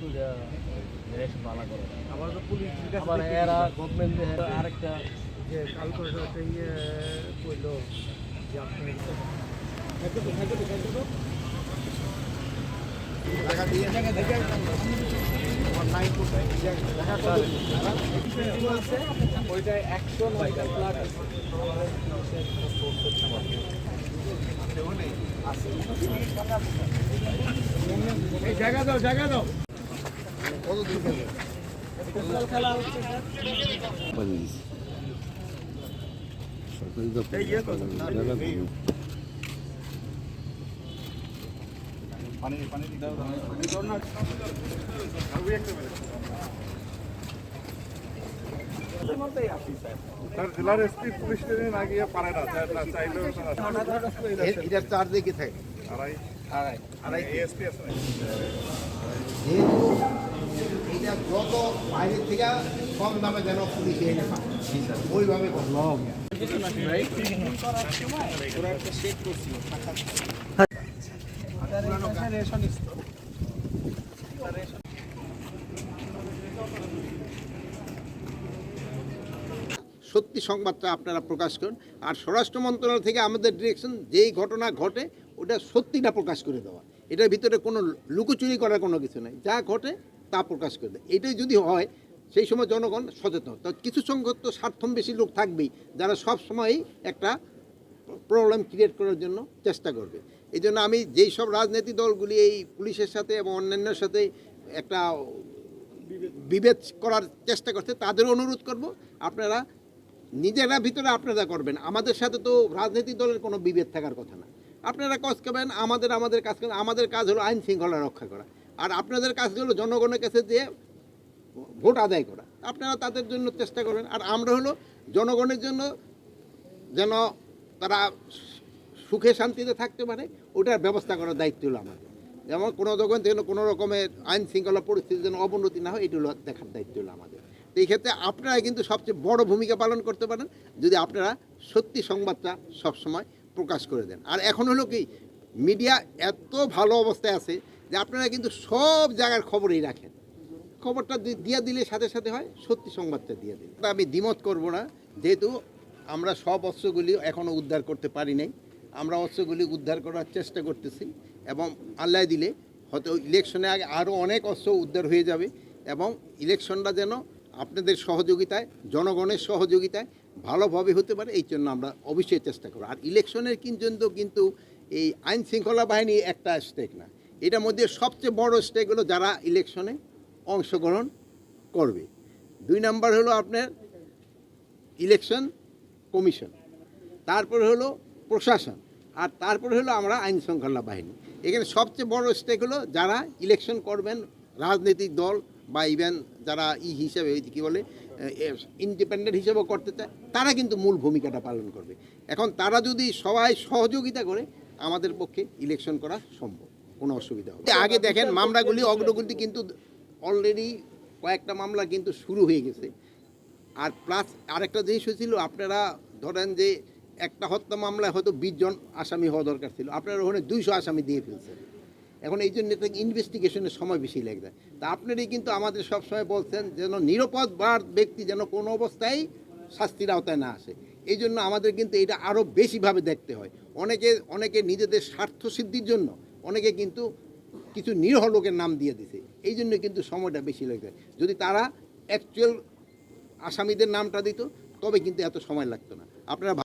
তুলে দেশ বালা করে। আবার তো পুলিশ আবার এরা গভর্নমেন্ট আরেকটা যে কালকে একটা ইয়ে করল ওইটা একশো নয়টা জায়গা দাও জায়গা দাও। স্যার জেলার এসপি পুলিশ ট্রেনে না গিয়ে পারে না স্যার না চাইলেও তারা এটার চার দিকে থাকে আড়াই আড়াই আড়াই এএসপি আছে নাকি? যেহেতু এটা যত বাইরের থেকে কম দামে যেন ওইভাবে সত্যি সংবাদটা আপনারা প্রকাশ করুন। আর স্বরাষ্ট্র মন্ত্রণালয় থেকে আমাদের ডিরেকশন যেই ঘটনা ঘটে, ওটা সত্যিটা প্রকাশ করে দেওয়া। এটার ভিতরে কোনো লুকোচুরি করার কোনো কিছু নাই। যা ঘটে তা প্রকাশ করে দেয়। এটাই যদি হয়, সেই সময় জনগণ সচেতন। তো কিছু সংখ্যক তো স্বার্থম বেশি লোক থাকবেই, যারা সব সময়ই একটা প্রবলেম ক্রিয়েট করার জন্য চেষ্টা করবে। এই জন্য আমি যেই সব রাজনৈতিক দলগুলি এই পুলিশের সাথে এবং অন্যান্যের সাথে একটা বিভেদ করার চেষ্টা করছে, তাদের অনুরোধ করব, আপনারা নিজেরা ভিতরে আপনারা করবেন। আমাদের সাথে তো রাজনৈতিক দলের কোনো বিভেদ থাকার কথা না। আপনারা কাজ করবেন, আমাদের আমাদের কাজ করবেন, আমাদের কাজ হলো আইন শৃঙ্খলা রক্ষা করা। আর আপনাদের কাজ হলো জনগণের কাছে দিয়ে ভোট আদায় করা। আপনারা তাদের জন্য চেষ্টা করেন। আর আমরা হলো জনগণের জন্য যেন তারা সুখে শান্তিতে থাকতে পারে, ওটার ব্যবস্থা করার দায়িত্ব হলো আমাদের। যেমন কোনো দোকান যেন কোনো রকমের আইন শৃঙ্খলা পরিস্থিতি যেন অবনতি না হয়, এটি দেখার দায়িত্ব হলো আমাদের। তো এই ক্ষেত্রে আপনারা কিন্তু সবচেয়ে বড় ভূমিকা পালন করতে পারেন, যদি আপনারা সত্যি সংবাদটা সবসময় প্রকাশ করে দেন। আর এখন হলো কি, মিডিয়া এত ভালো অবস্থায় আছে যে আপনারা কিন্তু সব জায়গার খবরই রাখেন। খবরটা দিয়ে দিলে সাথে সাথে হয়, সত্যি সংবাদটা দিয়ে দিন আমি দ্বিমত করব না, যেহেতু আমরা সব অস্ত্রগুলি এখনও উদ্ধার করতে পারি নাই। আমরা অস্ত্রগুলি উদ্ধার করার চেষ্টা করতেছি এবং আল্লাহ দিলে হয়তো ইলেকশনে আগে আরও অনেক অস্ত্র উদ্ধার হয়ে যাবে এবং ইলেকশনটা যেন আপনাদের সহযোগিতায়, জনগণের সহযোগিতায় ভালোভাবে হতে পারে, এই জন্য আমরা অবশ্যই চেষ্টা করব। আর ইলেকশনের কিন্তু কিন্তু এই আইন শৃঙ্খলা বাহিনী একটা স্টেক না। এটার মধ্যে সবচেয়ে বড় স্টেক হলো যারা ইলেকশনে অংশগ্রহণ করবে। দুই নাম্বার হলো আপনার ইলেকশন কমিশন তারপরে হলো প্রশাসন, আর তারপরে হলো আমরা আইন শৃঙ্খলা বাহিনী। এখানে সবচেয়ে বড় স্টেক হলো যারা ইলেকশন করবেন রাজনৈতিক দল বা ইভেন যারা ই হিসেবে কী বলে ইন্ডিপেন্ডেন্ট হিসেবেও করতে চায়, তারা কিন্তু মূল ভূমিকাটা পালন করবে। এখন তারা যদি সবাই সহযোগিতা করে, আমাদের পক্ষে ইলেকশন করা সম্ভব। কোনো অসুবিধা হবে আগে দেখেন, মামলাগুলি, অগ্রগতি কিন্তু অলরেডি কয়েকটা মামলা কিন্তু শুরু হয়ে গেছে। আর প্লাস আরেকটা জিনিস হয়েছিল, আপনারা ধরেন যে একটা হত্যা মামলায় হয়তো বিশ জন আসামি হওয়া দরকার ছিল। আপনারা ওখানে দুইশো আসামি দিয়ে ফেলছেন। এখন এই জন্য ইনভেস্টিগেশনের সময় বেশি লেগে যায়। তা আপনারই কিন্তু আমাদের সবসময় বলছেন যেন নিরাপদ বার ব্যক্তি যেন কোনো অবস্থায় শাস্তির আওতায় না আসে। এই জন্য আমাদের কিন্তু এটা আরও বেশিভাবে দেখতে হয়। অনেকে অনেকে নিজেদের স্বার্থ সিদ্ধির জন্য অনেকে কিন্তু কিছু নিরহ লোকের নাম দিয়ে দিছে। এই জন্য কিন্তু সময়টা বেশি লেগে যদি তারা অ্যাকচুয়াল আসামিদের নামটা দিত, তবে কিন্তু এত সময় লাগতো না। আপনারা